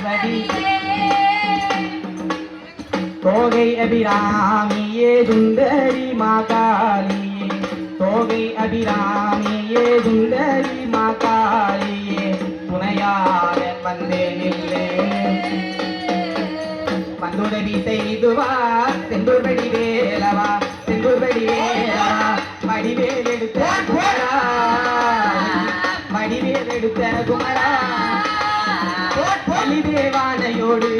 வடிவே தோகை அபிராமியே சுந்தரி மாகாளியே தோகை அபிராமியே சுந்தரி மாகாளியே துணையாக வந்தேனில்லே வந்துதவி செய்துவா செந்தூர்படி வேலவா செந்தூர்படி வேலவா. மடிவேல் எடுத்த குமரா. மடிவேல் எடுத்த குமரா. பலிதேவானையோடு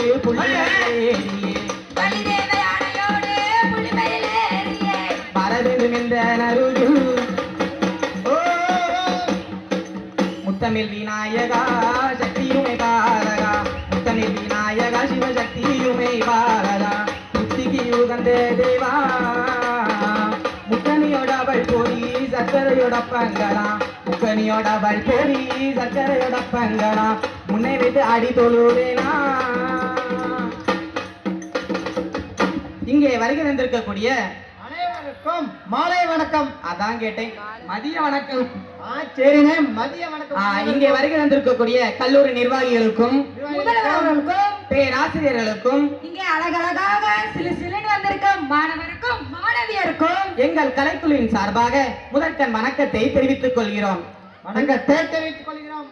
பரதனும் இந்த நருகு ஓ முத்தமிழ் விநாயகா சக்தியுமை பாரகா முத்தமிழ் விநாயகா சிவசக்தியுமை பாரகா முத்திக்கு யுகந்த தேவா. முக்கனியோட அவள் போரி சர்க்கரையோட பங்களா முக்கனியோட அவள் போரி சர்க்கரையோட பங்களா முன்னை வைத்து அடி தொழுவேனா? இங்கே வருகை வந்திருக்கக்கூடிய அனைவருக்கும் மாலை வணக்கம். அதான் கேட்டேன். மதிய வணக்கம். மதிய இங்கே வருகை வந்திருக்கக்கூடிய கல்லூரி நிர்வாகிகளுக்கும் முதல்வர்களுக்கும் பேராசிரியர்களுக்கும் இங்கே அழகழகாக சிலு சிலுன்னு வந்திருக்க மாணவருக்கும் மாணவியருக்கும் எங்கள் கலைக்குழுவின் சார்பாக முதற்கண் வணக்கத்தை தெரிவித்துக் கொள்கிறோம். வணக்கத்தை தெரிவித்துக் கொள்கிறோம்.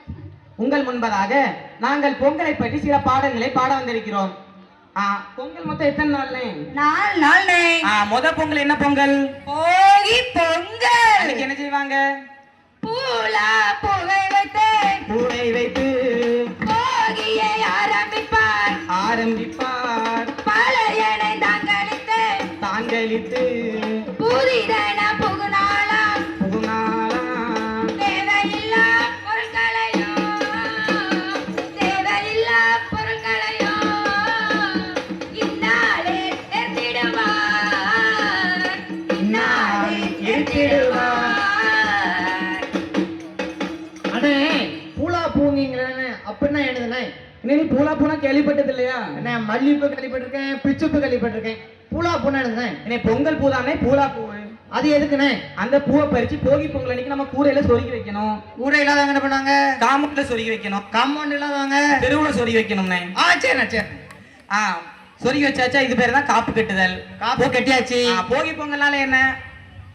உங்கள் முன்பதாக நாங்கள் பொங்கலை பற்றி சில பாடல்களை பாட வந்திருக்கிறோம். பொங்கல் மொத்தம் எத்தனை நாள்னே? நாள் நாள் ஆ, முத பொங்கல் என்ன பொங்கல்? போகி பொங்கல். என்ன செய்வாங்க? பூலா புகை வைத்து பூனை வைத்து போகியை ஆரம்பிப்பார். ஆரம்பிப்பார். நீ பூலா பூனா கேள்விப்பட்டது இல்லையா? அண்ணே மல்லிப்பூ கேள்விப்பட்டிருக்கேன் பிச்சுப்பூ கேள்விப்பட்டிருக்கேன். பூலா பூனா என்னதுண்ணே என்ன பொங்கல் பூதானே பூலா பூ. அது எதுக்குண்ணே? அந்த பூவை பறிச்சு போகி பொங்கல் அன்னைக்கு நம்ம கூரையில சொருகி வைக்கணும். ஊரை இல்லாதவங்க என்ன பண்ணாங்க காம்பவுண்ட்ல சொருகி வைக்கணும். காம்பவுண்ட் இல்லாதவங்க? தெருவுல சொருகி வைக்கணும்னே ஆ சரிண்ணே சரி ஆ சொருகி வச்சாச்சா? இது பேர் தான் காப்பு கட்டுதல். காப்பு கட்டியாச்சு. போகி பொங்கல்னால என்ன?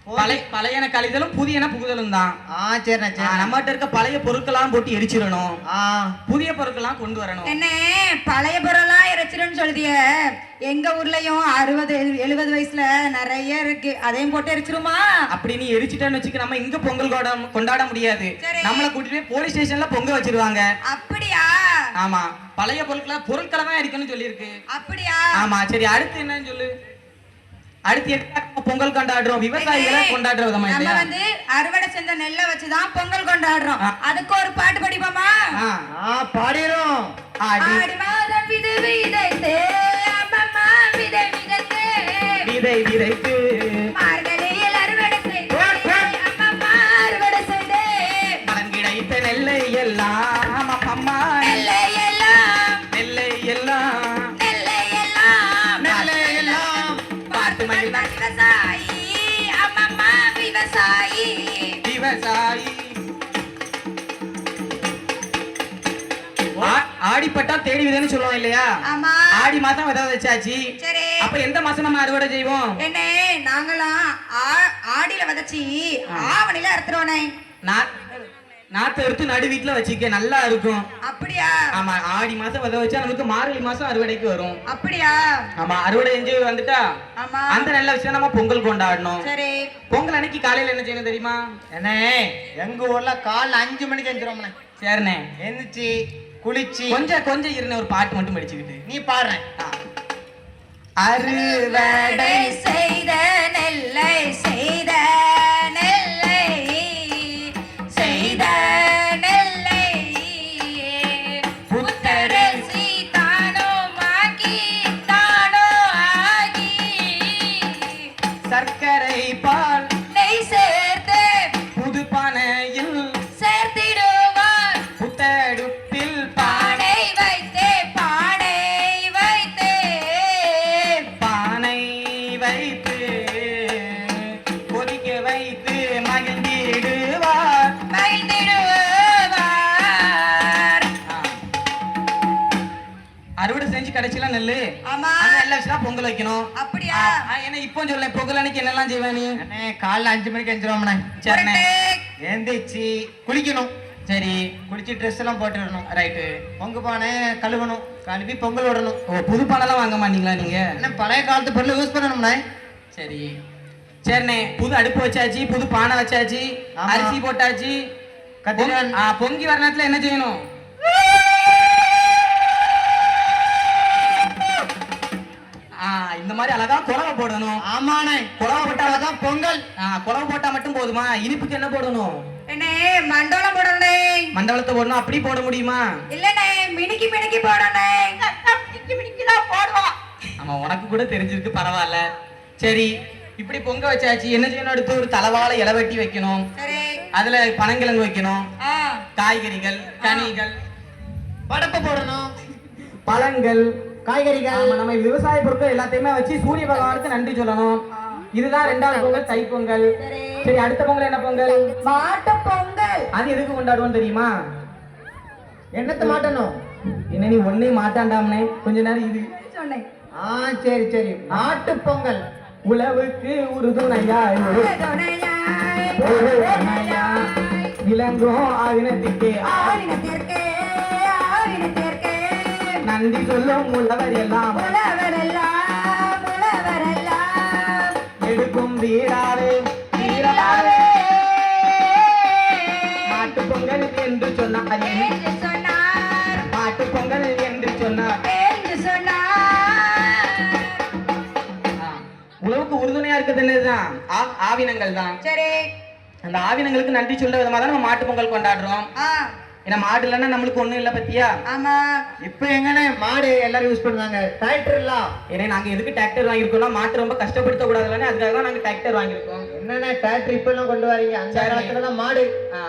பழைய பழையன கழிதலும் புதியன புகுதலும் தான் ஆ சரி நம்மகிட்ட இருக்க பழைய பொருட்கள்லாம் போட்டு எரிச்சிடணும். ஆ. புதிய பொருட்கள்லாம் கொண்டு வரணும். என்ன பழைய பொருளெல்லாம் இறைச்சிருன்னு சொல்லுதிய. எங்க ஊர்லயும் அறுபது எழுபது வயசுல நிறைய இருக்கு. அதையும் போட்டு எரிச்சிருமா? அப்படி நீ எரிச்சிட்டேன்னு வச்சுக்க நம்ம இங்க பொங்கல் கொண்டாட கொண்டாட முடியாது. நம்மள கூட்டிட்டு போலீஸ் ஸ்டேஷன்ல பொங்க வச்சிருவாங்க. அப்படியா? ஆமா. பழைய பொருட்களை பொருட்களை தான் எரிக்கணும்னு சொல்லியிருக்கு. அப்படியா? ஆமா சரி அடுத்து என்னன்னு சொல்லு. அடுத்து பொங்கல் கொண்டாடுறோம். விவசாயிகளை கொண்டாடுற விதமா நம்ம வந்து அறுவடை செஞ்ச நெல்லை வச்சுதான் பொங்கல் கொண்டாடுறோம். அதுக்கு ஒரு பாட்டு படிப்போமா? பாடிரும் ஆடி. மாதம் விதை விதைத்து. விதை விதைத்து விவசாயி விவசாயி ஆடிப்பட்டா தேடி விதைன்னு சொல்லுவோம் இல்லையா? ஆமா. ஆடி மாசம் விதை வச்சாச்சு? சரி. அப்ப எந்த மாசம் நம்ம அறுவடை செய்வோம்? என்ன நாங்களாம் ஆடியில விதைச்சி ஆவணில அறுத்துருவோனே. நா- நாத்து எடுத்து நடு வீட்டுல வச்சுக்க நல்லா இருக்கும். அப்படியா? ஆமா ஆடி மாசம் விதை வச்சா நமக்கு மார்கழி மாசம் அறுவடைக்கு வரும். அப்படியா? ஆமா அறுவடை செஞ்சு வந்துட்டா? ஆமா. அந்த நெல்லை வச்சு நம்ம பொங்கல் கொண்டாடணும். சரி. பொங்கல் அன்னைக்கு காலையில என்ன செய்யணும் தெரியுமா? அண்ணே எங்க ஊர்ல காலைல அஞ்சு மணிக்கு எழுந்துருவோம்ண்ணே சரிண்ணே. எந்திரிச்சு குளிச்சு. கொஞ்சம் கொஞ்சம் இருந்த ஒரு பாட்டு மட்டும் படிச்சுக்கிட்டு. நீ பாடுறேன். ஆ. அறுவடை செய்த நெல்லை செய்த பொங்கல் வைக்கணும். அப்படியா? என்ன இப்போ சொல்ல பொங்கல் அன்னைக்கு என்னெல்லாம் செய்வ நீ? அண்ணே காலைல அஞ்சு மணிக்கு எஞ்சிருவோம்ண்ணே சரிண்ணே. எந்திரிச்சு குளிக்கணும். சரி குளிச்சு ட்ரெஸ் எல்லாம் போட்டு வரணும் ரைட்டு பொங்கு பானை கழுவணும். கழுவி பொங்கல் விடணும். ஓ புது பானெல்லாம் வாங்க மாட்டீங்களா நீங்க? அண்ணே பழைய காலத்து பொருள் யூஸ் பண்ணணும்ண்ணே. சரி. சரிண்ணே புது அடுப்பு வச்சாச்சு புது பானை வச்சாச்சு. அரிசி போட்டாச்சு. பொங்கி வர நேரத்துல என்ன செய்யணும்? பொங்கல். ஆ, குழவை போட்டா மட்டும் போதுமா? இனிப்புக்கு என்ன போடணும்? மண்டோலம் போடணே மண்டபத்தை போடணும் அப்படி போட முடியுமா? இல்லண்ணே மினுக்கி மினுக்கி போடணே மினுக்கி மினுக்கி தான் போடுவோம் ஆமா உனக்கு கூட தெரிஞ்சிருக்கு பரவாயில்ல. சரி இப்படி பொங்க வச்சாச்சு என்ன செய்யணும்? அடுத்து ஒரு தலவாழை இலை வெட்டி வைக்கணும். சரி. அதுல பனங்கிழங்கு வைக்கணும். காய்கறிகள் கனிகள். படப்பு போடணும். பழங்கள் காய்கறிகள். நம்ம விவசாய பொருட்கள் எல்லாத்தையுமே வச்சு சூரிய பகவானுக்கு நன்றி சொல்லணும். இதுதான் ரெண்டாவது பொங்கல் தை பொங்கல் சரி அடுத்த பொங்கல் என்ன பொங்கல்? மாட்டு பொங்கல். அது எதுக்கு கொண்டாடுவோம் தெரியுமா? என்னத்தை மாட்டணும்? என்ன நீ ஒன்னே மாட்டாண்டாமனே? கொஞ்ச நேரம் இது சொன்னேன். ஆ சரி சரி. மாட்டு பொங்கல். உழவுக்கு உறுதுணையா. இளங்கும் ஆவினத்திற்கே, நன்றி சொல்லும் உள்ளவர் எல்லாம். எடுக்கும் வீடாவே வீராவே. மாட்டு பொங்கல் என்று சொன்னார். மாட்டு பொங்கல் என்று சொன்னார். என்று சொன்னார். ஆ, உழவுக்கு உறுதுணையா இருக்கிறது என்னதுதான்? ஆ- ஆவினங்கள் தான் சரி. அந்த ஆவினங்களுக்கு நன்றி சொல்ற விதமா தான் நம்ம மாட்டு பொங்கல் கொண்டாடுறோம். ஆ. ஏன்னா மாடு இல்லைன்னா நம்மளுக்கு ஒண்ணும் இல்ல பத்தியா? ஆமா. இப்போ எங்கண்ணே மாடு எல்லாரும் யூஸ் பண்ணுவாங்க. டிராக்டர் இல்ல. ஏன்னா நாங்க எதுக்கு டிராக்டர் வாங்கியிருக்கோம்னா மாட்டு ரொம்ப கஷ்டப்படுத்த கூடாதுன்னு அதுக்காக தான் நாங்க டிராக்டர் வாங்கியிருக்கோம். என்னண்ணே டிராக்டர் இப்ப எல்லாம் கொண்டு வரீங்க? அந்த. காலத்துல தான் மாடு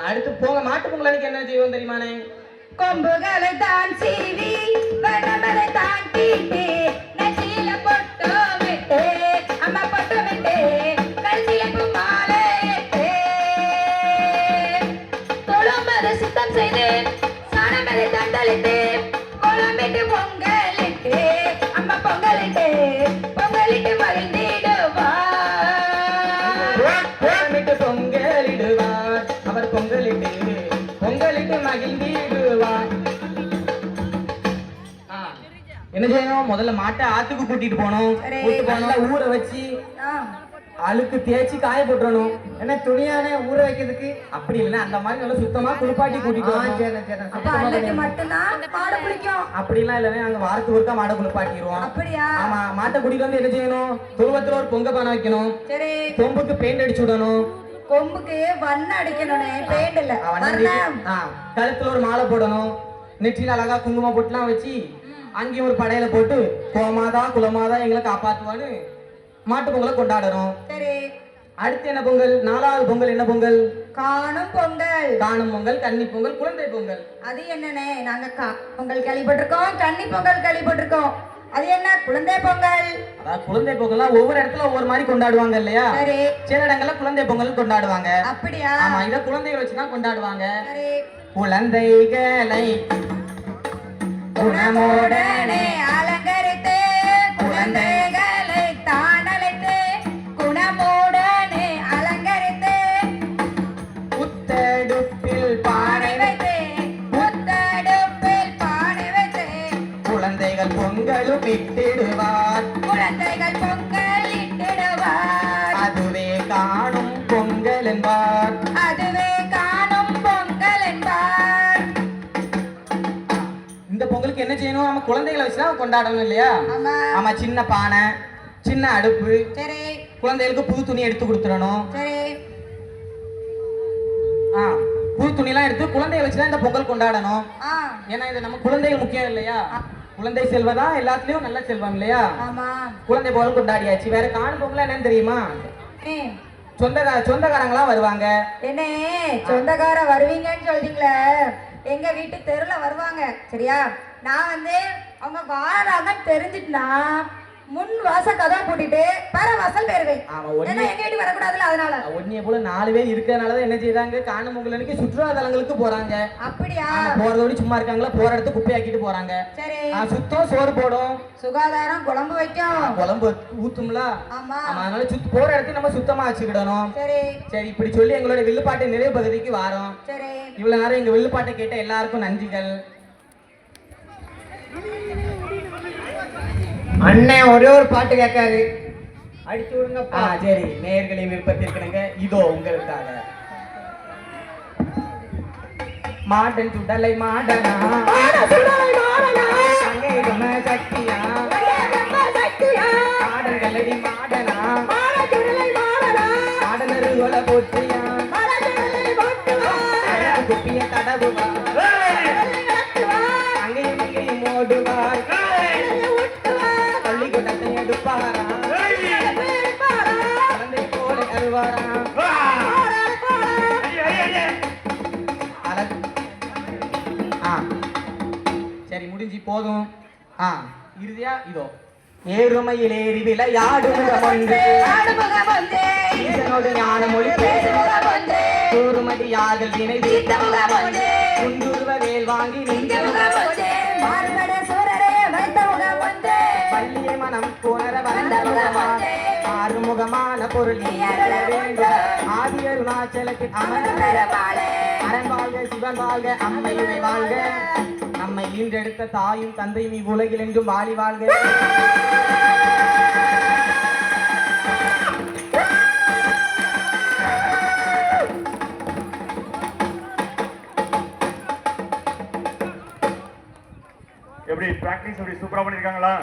அடுத்து போங்க. மாட்டு பொங்கல் அன்னைக்கு என்ன செய்வோம் தெரியுமானே கொம்புகளை தான் சீவி வனமலை தான் தீட்டி நெற்றியில பொட்டு விட்டு அம்மா பொட்டு என்ன செய்யணும்? முதல்ல மாட்டை ஆத்துக்கு கூட்டிட்டு போகணும். சரி. கூட்டு போனா ஊற வச்சு அழுக்கு தேய்ச்சி காய போட்டுறணும். என்ன துணியானே ஊற வைக்கிறதுக்கு? அப்படி இல்லைன்னா அந்த மாதிரி நல்லா சுத்தமா குளிப்பாட்டி கூட்டிட்டு மட்டும்தான் மாடு பிடிக்கும் அப்படிலாம் இல்லைன்னா நாங்க வாரத்துக்கு ஒருக்கா மாடை குளிப்பாட்டிடுவோம். அப்படியா? ஆமா மாட்டை கூட்டிட்டு வந்து என்ன செய்யணும்? துருவத்துல ஒரு பொங்க பானை வைக்கணும். கொம்புக்கு பெயிண்ட் அடிச்சு விடணும். கொம்புக்கு வண்ணம் அடிக்கணும்னே பெயிண்ட் இல்ல அவன் வர்ணம் கழுத்துல ஒரு மாலை போடணும். நெற்றியில அழகா குங்குமம் போட்டுலாம் வச்சு அங்கேயும் ஒரு படையில போட்டு கோமாதா குலமாதா எங்களை காப்பாத்துவான்னு மாட்டு பொங்கலை கொண்டாடணும். சரி. அடுத்து என்ன பொங்கல்? நாலாவது பொங்கல் என்ன பொங்கல்? காணும் பொங்கல். காணும் பொங்கல் கன்னி பொங்கல் குழந்தை பொங்கல். அது என்னண்ணே நாங்க பொங்கல் கேள்விப்பட்டிருக்கோம் கன்னி பொங்கல் கேள்விப்பட்டிருக்கோம் அது என்ன குழந்தை பொங்கல்? அதாவது குழந்தை பொங்கல்லாம் ஒவ்வொரு இடத்துல ஒவ்வொரு மாதிரி கொண்டாடுவாங்க இல்லையா? சரி. சில இடங்கள்ல குழந்தை பொங்கல் கொண்டாடுவாங்க. அப்படியா? ஆமா இத குழந்தைகளை வச்சுதான் கொண்டாடுவாங்க. சரி. குழந்தைகளை குணமுடனே அலங்கரித்து செய்யணும் நம்ம குழந்தைகளை வச்சுதான் கொண்டாடணும் இல்லையா? ஆமா. ஆமா சின்ன பானை சின்ன அடுப்பு சரி. குழந்தைகளுக்கு புது துணி எடுத்து கொடுத்துடணும். சரி. ஆ புது துணிலாம் எடுத்து குழந்தைகளை வச்சுதான் இந்த பொங்கல் கொண்டாடணும். ஏன்னா இது நம்ம குழந்தைகள் முக்கியம் இல்லையா? குழந்தை செல்வதா எல்லாத்துலயும் நல்ல செல்வம் இல்லையா? ஆமா. குழந்தை பொங்கல் கொண்டாடியாச்சு. வேற காணும் பொங்கல் என்னன்னு தெரியுமா? சொந்தக்கார சொந்தக்காரங்களாம் வருவாங்க. என்ன? சொந்தக்கார வருவீங்கன்னு சொல்றீங்களே. எங்க வீட்டு தெருல வருவாங்க. சரியா? நான் வந்து அவங்க வாராங்கன்னு தெரிஞ்சிட்டுனா முன் வாச கதவை பூட்டிட்டு பர வாசல் ஆமா ஒண்ணு ஏன்னா எங்க வீட்டு வரக்கூடாதுல அதனால. ஒன்னிய போல நாலு பேர் இருக்கிறதுனாலதான் என்ன செய்யறாங்க காணும் பொங்கலுக்கு சுற்றுலா தலங்களுக்கு போறாங்க. அப்படியா? போறதோட சும்மா இருக்காங்களா? போற இடத்துக்கு குப்பையாக்கிட்டு போறாங்க. சரி. சுத்தம் சோறு போடும். சுகாதாரம் குழம்பு வைக்கும். குழம்பு ஊத்தும்ல? ஆமா. ஆமா அதனால சுத்த போற இடத்தையும் நம்ம சுத்தமா வச்சுக்கிடணும். சரி. சரி இப்படி சொல்லி எங்களோட வில்லுப்பாட்டு நிறைவு பகுதிக்கு வாரோம். சரி. இவ்வளவு நேரம் எங்க வில்லுப்பாட்டை கேட்ட எல்லாருக்கும் நன்றிகள். அண்ணன் ஒரே ஒரு பாட்டு கேட்காரு. அடிச்சு விடுங்கப்பா சரி. நேயர்களின் விருப்பத்திற்கிணங்க. இதோ உங்களுக்காக. மாடன் சுடலை மாடனா. சக்தியா. மாடன் கல்லடி மாடனா. மாடனரு கொலை அழகு குப்பிய தடவுவா. போதும். ஆ இறுதியா இதோ. ஏறுமையில் ஏறி விளையாடும் ஈசனோடு ஞான மொழி பேசுமுகம் வந்தே. கூறுமதி யாதல் வினை குண்டுருவ வேல் வாங்கி பள்ளிய மனம் புணர வந்த. வந்த முகம் முகமா வந்தே. ஆறுமுகமான பொருள் ஆதி அருணாச்சலத்தில் அமர்ந்த பெருமாளே. அரண் வாழ்க சிவன் வாழ்க அம்மையுமை வாழ்க. நம்மை ஈன்றெடுத்த தாயும் தந்தையும் இவ்வுலகில் என்றும் வாழி வாழ்க. எப்படி பிராக்டிஸ் எப்படி சூப்பரா பண்ணிருக்காங்களா?